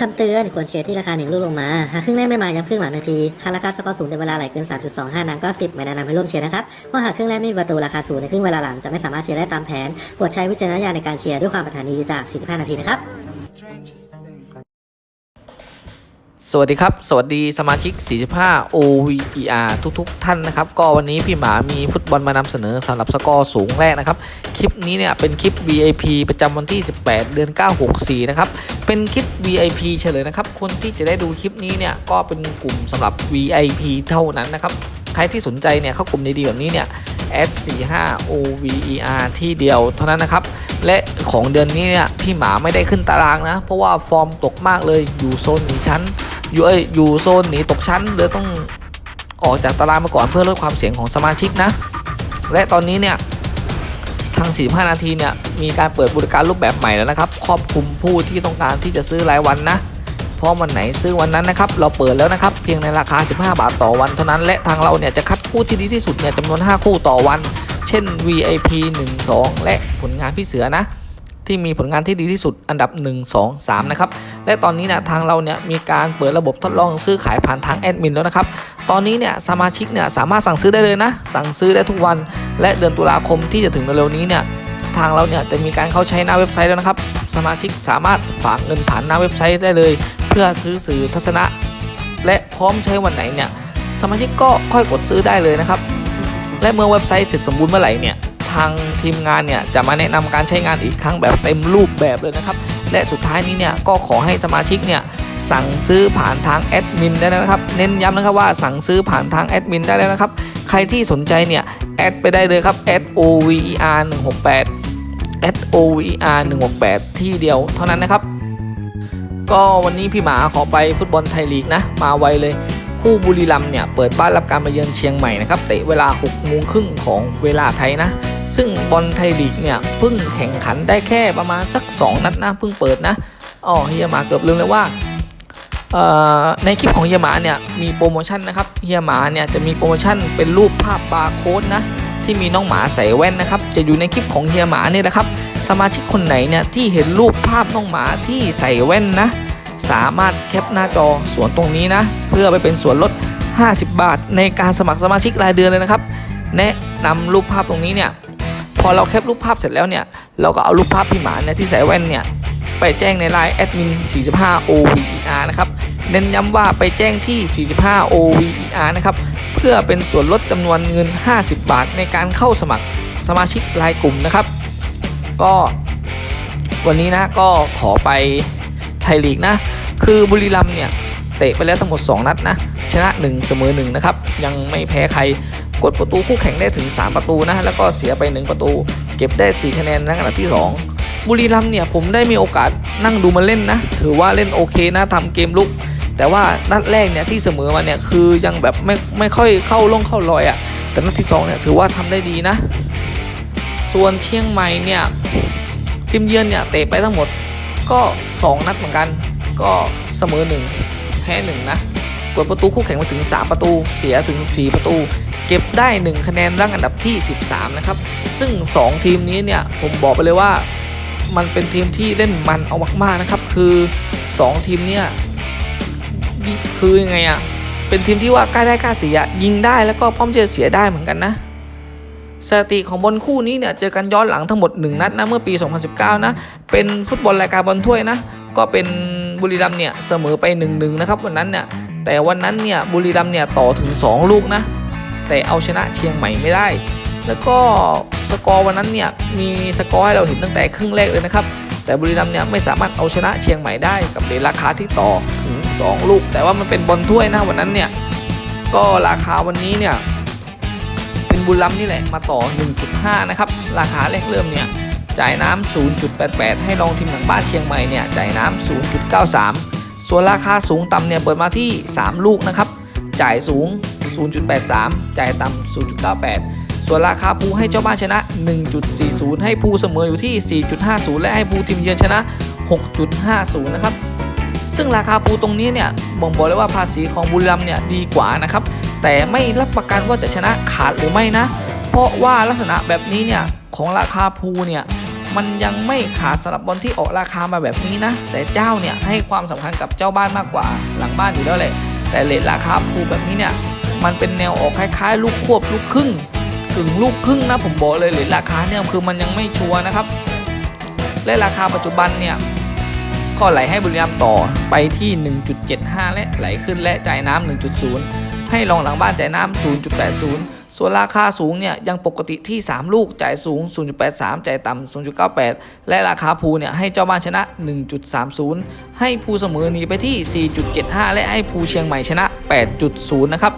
คำเตือนควรเชียร์ที่ราคาหนึ่งลูกลงมา หากครึ่งแรกไม่มาย้ำครึ่งหลังนาที หากราคาสกอร์สูงในเวลาไหลเกิน 3.25 นางก็ 10 ไม่แนะนำให้ร่วมเชียร์นะครับเพราะหากครึ่งแรกไม่มีประตูราคาสูงในครึ่งเวลาหลังจะไม่สามารถเชียร์ได้ตามแผนโปรดใช้วิจารณญาณในการเชียร์ด้วยความปรารถนาดีจาก 45 นาทีนะครับ สวัสดีครับ สวัสดีสมาชิก 45 OVER ทุกๆท่านนะครับ ก็วันนี้พี่หมามีฟุตบอลมานำเสนอสำหรับสกอร์สูงแรกนะครับ คลิปนี้เนี่ยเป็นคลิป VIP ประจำวันที่ 18 เดือน 964 นะครับ เป็นคลิป VIP เฉลยนะครับ คนที่จะได้ดูคลิปนี้เนี่ยก็เป็นกลุ่มสำหรับ VIP เท่านั้นนะครับ ใครที่สนใจเนี่ยเข้ากลุ่มดีๆแบบนี้เนี่ย S45 OVER ที่เดียวเท่านั้นนะครับ และของเดือนนี้เนี่ยพี่หมาไม่ได้ขึ้นตารางนะ เพราะว่าฟอร์มตกมากเลยอยู่โซนหนีชั้น อยู่เอ้ยอยู่โซนหนีตกชั้นเลยต้องออกจากตารางมาก่อนเพื่อลดความเสี่ยงของสมาชิกนะ และตอนนี้เนี่ยทาง 45 นาทีเนี่ยมีการเปิดบริการรูปแบบใหม่แล้วนะครับ ครอบคลุมผู้ที่ต้องการที่จะซื้อรายวันนะ พราะวันไหนซื้อวันนั้นนะครับเราเปิดแล้วนะครับเพียงในราคา 15 บาทต่อวันเท่านั้นและทางเราเนี่ยจะคัดคู่ที่ดีที่สุดเนี่ยจำนวน 5 คู่ต่อวัน เช่น VIP 1 2 และผลงานพี่เสือนะที่มีผลงานที่ดีที่สุดอันดับ 1 2 3 นะครับ และตอนนี้เนี่ยทางเราเนี่ยมีการเปิดระบบทดลองซื้อขายผ่านทางแอดมินแล้วนะครับ ตอนนี้เนี่ยสมาชิกเนี่ยสามารถสั่งซื้อได้เลยนะ สั่งซื้อได้ทุกวัน และเดือนตุลาคมที่จะถึงเร็วๆนี้เนี่ยทางเราเนี่ยจะมีการเข้าใช้หน้าเว็บไซต์แล้วนะครับ สมาชิกสามารถฝากเงินผ่านหน้าเว็บไซต์ได้เลย พื่อซื้อสื่อทัศนะ และพร้อมใช้วันไหนเนี่ยสมาชิกก็ค่อยกดซื้อได้เลยนะครับ และเมื่อเว็บไซต์เสร็จสมบูรณ์เมื่อไหร่เนี่ยทางทีมงานเนี่ยจะมาแนะนำการใช้งานอีกครั้งแบบเต็มรูปแบบเลยนะครับ และสุดท้ายนี้เนี่ยก็ขอให้สมาชิกเนี่ยสั่งซื้อผ่านทางแอดมินได้แล้วนะครับ เน้นย้ำนะครับว่าสั่งซื้อผ่านทางแอดมินได้แล้วนะครับ ใครที่สนใจเนี่ยแอดไปได้เลยครับ @over 168 @over 168ที่เดียวเท่านั้นนะครับ ก็วันนี้พี่หมาขอไปฟุตบอลไทยลีกนะ มาไวเลย คู่บุรีรัมเนี่ยเปิดบ้านรับการมาเยือนเชียงใหม่นะครับเตะเวลา6โมงครึ่งของเวลาไทยนะ ซึ่งบอลไทยลีกเนี่ยเพิ่งแข่งขันได้แค่ประมาณสัก 2 นัดนะเพิ่งเปิดนะอ๋อเฮียหมาเกือบลืมเลยว่าเอ่อในคลิปของเฮียหมาเนี่ยมีโปรโมชั่นนะครับเฮียหมาเนี่ยจะมีโปรโมชั่นเป็นรูปภาพบาร์โค้ดนะ ที่มีน้องหมาใส่แว่นนะครับ จะอยู่ในคลิปของเฮียหมาเนี่ยแหละครับ สมาชิกคนไหนเนี่ยที่เห็นรูปภาพน้องหมาที่ใส่แว่นนะ สามารถแคปหน้าจอสวนตรงนี้นะ เพื่อไปเป็นส่วนลด 50 บาท ในการสมัครสมาชิกรายเดือนเลยนะครับ แนะนำรูปภาพตรงนี้เนี่ยพอเราแคปรูปภาพเสร็จแล้วเนี่ยเราก็เอารูปภาพพี่หมาเนี่ยที่ใส่แว่นเนี่ยไปแจ้งในไลน์แอดมิน45 OVER นะครับเน้นย้ำว่าไปแจ้งที่ 45 OVER นะครับ เพื่อเป็นส่วนลดจำนวนเงิน 50 บาทในการเข้าสมัครสมาชิกรายกลุ่มนะครับ ก็วันนี้นะก็ขอไปไทยลีกนะ คือบุรีรัมเนี่ยเตะไปแล้วทั้งหมด 2 นัดนะ ชนะ 1 เสมอ1นะครับ ยังไม่แพ้ใครกดประตูคู่แข่งได้ถึง 3 ประตูนะ แล้วก็เสียไป 1 ประตู เก็บได้ 4 คะแนนในขณะที่ 2 บุรีรัมเนี่ยผมได้มีโอกาสนั่งดูมาเล่นนะ ถือว่าเล่นโอเคนะทำเกมลุก แต่ว่านัดแรกเนี่ยที่เสมอมาเนี่ยคือยังแบบไม่ไม่ค่อยเข้าลงเข้ารอยอะ่ะ แต่นัดที่ 2 เนี่ยถือว่าทำได้ดีนะ ส่วนเชียงใหม่เนี่ยทีมเยือนเนี่ยเตะไปทั้งหมดก็ 2 นัดเหมือนกัน ก็เสมอ 1 แพ้1นะกดประตูคู่แข่งมาถึง 3 ประตู เสียถึง 4 ประตู เก็บได้ 1 คะแนนรั้งอันดับที่ 13 นะครับ ซึ่ง 2 ทีมนี้เนี่ยผมบอกไปเลยว่ามันเป็นทีมที่เล่นมันเอามากๆนะครับ คือ 2 ทีมเนี่ยคือยังไงอะ่ะ เป็นทีมที่ว่ากล้าได้กล้าเสียยิงได้แล้วก็พร้อมจะเสียได้เหมือนกันนะสถิติของบอลคู่นี้เนี่ยเจอกันย้อนหลังทั้งหมด 1 นัดนะเมื่อปี 2019 นะ เป็นฟุตบอลรายการบอลถ้วยนะ ก็เป็นบุรีรัมเนี่ยเสมอไป 1-1 นะครับวันนั้นเนี่ยแต่วันนั้นเนี่ยบุรีรัมเนี่ยต่อถึง 2 ลูกนะ แต่เอาชนะเชียงใหม่ไม่ได้ แล้วก็สกอร์วันนั้นเนี่ยมีสกอร์ให้เราเห็นตั้งแต่ครึ่งแรกเลยนะครับแต่บุรีรัมเนี่ยไม่สามารถเอาชนะเชียงใหม่ได้กับเรทราคาที่ต่อถึง 2 ลูก แต่ว่ามันเป็นบอลถ้วยนะวันนั้นเนี่ย ก็ราคาวันนี้เนี่ย เป็นบุรีรัมนี่แหละมาต่อ 1.5 นะครับ ราคาแรกเริ่มเนี่ย จ่ายน้ำ 0.88 ให้รองทีมหลังบ้านเชียงใหม่เนี่ย จ่ายน้ำ 0.93 ส่วนราคาสูงต่ำเนี่ยเปิดมาที่ 3 ลูกนะครับ จ่ายสูง 0.83 จ่ายต่ำ 0.98ส่วนราคาภูให้เจ้าบ้านชนะ 1.40 ให้ภูเสมออยู่ที่ 4.50 และให้ภูทีมเยือนชนะ 6.50 นะครับ ซึ่งราคาภูตรงนี้เนี่ยบ่งบอกเลยว่าภาษีของบุรีรัมเนี่ยดีกว่านะครับ แต่ไม่รับประกันว่าจะชนะขาดหรือไม่นะ เพราะว่าลักษณะแบบนี้เนี่ยของราคาภูเนี่ยมันยังไม่ขาดสำหรับบอลที่ออกราคามาแบบนี้นะ แต่เจ้าเนี่ยให้ความสำคัญกับเจ้าบ้านมากกว่าหลังบ้านอยู่แล้วแหละแต่เลทราคาภูแบบนี้เนี่ยมันเป็นแนวออกคล้ายๆ ลูกควบลูกครึ่งถึงลูกครึ่งนะผมบอกเลยเลทราคาเนี่ยคือมันยังไม่ชัวร์นะครับและราคาปัจจุบันเนี่ย ก็ไหลให้บุรีรัมย์ต่อไปที่ 1.75 และไหลขึ้นและจ่ายน้ำ1.0 ให้รองหลังบ้านจ่ายน้ำ0.80 ส่วนราคาสูงเนี่ยยังปกติที่ 3 ลูกจ่ายสูง 0.83 จ่ายต่ำ 0.98 และราคาภูเนี่ยให้เจ้าบ้านชนะ 1.30 ให้ภูเสมอหนีไปที่ 4.75 และให้ภูเชียงใหม่ชนะ 8.0 นะครับ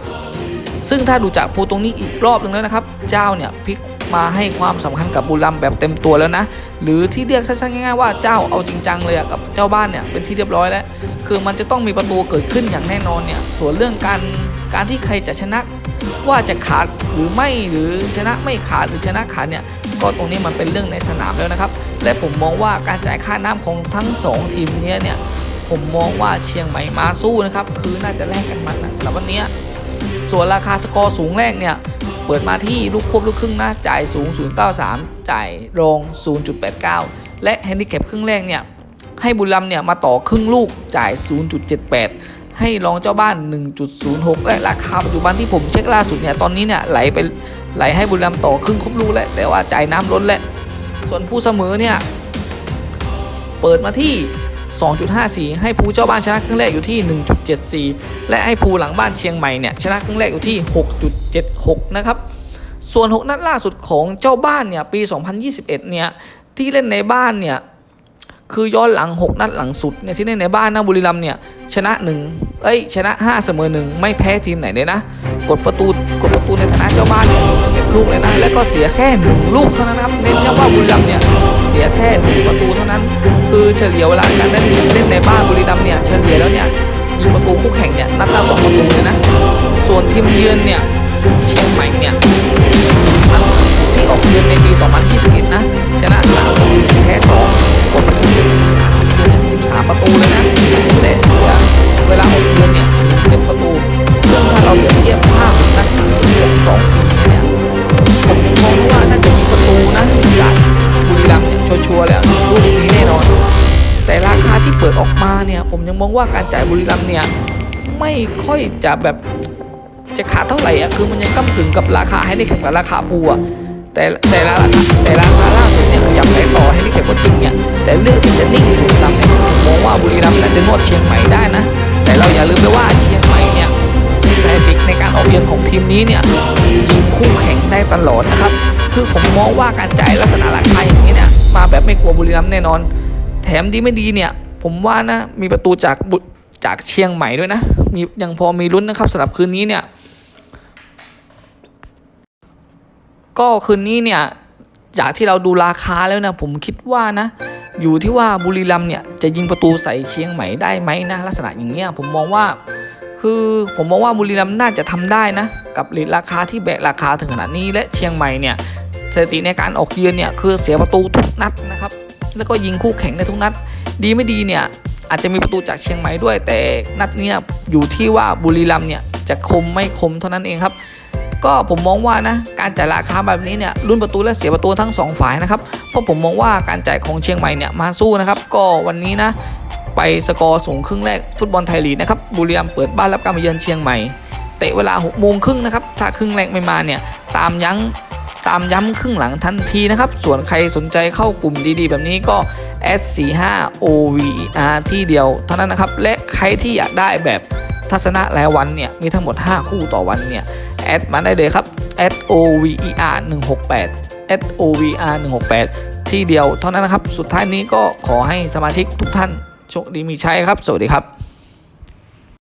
ซึ่งถ้าดูจากภูตรงนี้อีกรอบหนึงแล้วนะครับ เจ้าเนี่ยพลิก มาให้ความสำคัญกับบุรีรัมย์แบบเต็มตัวแล้วนะ หรือที่เรียกสั้นๆง่ายๆว่าเจ้าเอาจริงจังเลยกับเจ้าบ้านเนี่ยเป็นที่เรียบร้อยแล้ว คือมันจะต้องมีประตูเกิดขึ้นอย่างแน่นอนเนี่ยส่วนเรื่องการการที่ใครจะชนะว่าจะขาดหรือไม่หรือชนะไม่ขาดหรือชนะขาดเนี่ยก็ตรงนี้มันเป็นเรื่องในสนามแล้วนะครับ และผมมองว่าการจ่ายค่าน้ำของทั้งสองทีมเนี้ยเนี่ยผมมองว่าเชียงใหม่มาสู้นะครับ คือน่าจะแลกกันมันนะสำหรับวันนี้ส่วนราคาสกอร์สูงแรกเนี่ย เปิดมาที่ลูกควบลูกครึ่งนะจ่ายสูง 0.93 จ่ายรอง 0.89 และแฮนดิแคปครึ่งแรกเนี่ยให้บุรีรัมเนี่ยมาต่อครึ่งลูกจ่าย 0.78 ให้รองเจ้าบ้าน 1.06 และราคาปัจจุบันที่ผมเช็คล่าสุดเนี่ยตอนนี้เนี่ยไหลไปไหลให้บุรีรัมต่อครึ่งครบลูกแล้วแต่ว่าจ่ายน้ำล้นแล้วส่วนผู้เสมอเนี่ยเปิดมาที่ 2.54 ให้ภูเจ้าบ้านชนะครึ่งแรกอยู่ที่ 1.74 และให้ภูหลังบ้านเชียงใหม่เนี่ยชนะครึ่งแรกอยู่ที่ 6.76 นะครับ ส่วน 6 นัดล่าสุดของเจ้าบ้านเนี่ยปี 2021 เนี่ยที่เล่นในบ้านเนี่ยคือย้อนหลัง 6 นัดหลังสุดเนี่ยที่เล่นในบ้านนะบุรีรัมเนี่ยชนะ1เอ้ยชนะ 5 เสมอ1ไม่แพ้ทีมไหนเลยนะ กดประตูกดประตูในฐานะเจ้าบ้านเนี่ย11ลูกเลยนะ แล้วก็เสียแค่1ลูกเท่านั้นครับเน้นย้ำว่าบุรีรัมเนี่ยเสียแค่1ประตูเท่านั้น คือเฉลี่ยเวลาการเล่นเล่นในบ้านบุรีรัมย์เนี่ยเฉลี่ยแล้วเนี่ยยิงประตูคู่แข่งเนี่ยนัดละ2ประตูเลยนะ ส่วนทีมเยือนเนี่ยเชียงใหม่เนี่ยนัดที่ออกเยือนในปี 2021 นะ ชนะ3แพ้2กดประตู13ประตูเลยนะและ ว่าการจ่ายบุรีรัมเนี่ยไม่ค่อยจะแบบจะขาดเท่าไหร่อะคือมันยังก้ากึ่งกับราคาให้ได้เข็มกับราคาปูอะแต่แต่ละราคาแต่ราคาล่าสุดเนี่ยขยับไปต่อให้ได้เข็มก็จริงเนี่ยแต่เลือกที่จะนิ่งสูงต่ำเนี่ยผมองว่าบุรีรัมย์น่าจะนวดเชียงใหม่ได้นะ แต่เราอย่าลืมไปว่าเชียงใหม่เนี่ยสถิติในการออกเยือนของทีมนี้เนี่ยยิงคู่แข่งได้ตลอดนะครับ คือผมมองว่าการจ่ายลักษณะราคาอย่างนี้เนี่ยมาแบบไม่กลัวบุรีรัมย์แน่นอน แถมดีไม่ดีเนี่ย ผมว่านะมีประตูจากบุจากเชียงใหม่ด้วยนะมียังพอมีลุ้นนะครับสำหรับคืนนี้เนี่ยก็คืนนี้เนี่ยจากที่เราดูราคาแล้วนะผมคิดว่านะ อยู่ที่ว่าบุรีรัมเนี่ยจะยิงประตูใส่เชียงใหม่ได้ไหมนะลักษณะอย่างเงี้ยผมมองว่า คือผมมองว่าบุรีรัมน่าจะทำได้นะ กับเลทราคาที่แบกราคาถึงขนาดนี้และเชียงใหม่เนี่ยสถิติในการออกเยือนเนี่ยคือเสียประตูทุกนัดนะครับแล้วก็ยิงคู่แข่งได้ทุกนัด ดีไม่ดีเนี่ยอาจจะมีประตูจากเชียงใหม่ด้วย แต่นัดเนี้ยอยู่ที่ว่าบุรีรัมเนี่ยจะคมไม่คมเท่านั้นเองครับ ก็ผมมองว่านะการจ่ายราคาแบบนี้เนี่ยรุ่นประตูและเสียประตูทั้งสองฝ่ายนะครับเพราะผมมองว่าการจ่ายของเชียงใหม่เนี่ยมาสู้นะครับ ก็วันนี้นะไปสกอร์สูงครึ่งแรกฟุตบอลไทยลีกนะครับบุรีรัมย์เปิดบ้านรับการมาเยือนเชียงใหม่เตะเวลา6โมงครึ่งนะครับถ้าครึ่งแรกไม่มาเนี่ยตามยั้งามย้ำครึ่งหลังทันทีนะครับ ส่วนใครสนใจเข้ากลุ่มดีๆ แบบนี้ก็ S45 OVR ที่เดียวเท่านั้นนะครับ และใครที่อยากได้แบบทัศนะรายวันเนี่ย มีทั้งหมด 5 คู่ต่อวันเนี่ย แอดมาได้เลยครับ SOVER 168 SOVR 168 ที่เดียวเท่านั้นนะครับ สุดท้ายนี้ก็ขอให้สมาชิกทุกท่านโชคดีมีชัยครับ สวัสดีครับ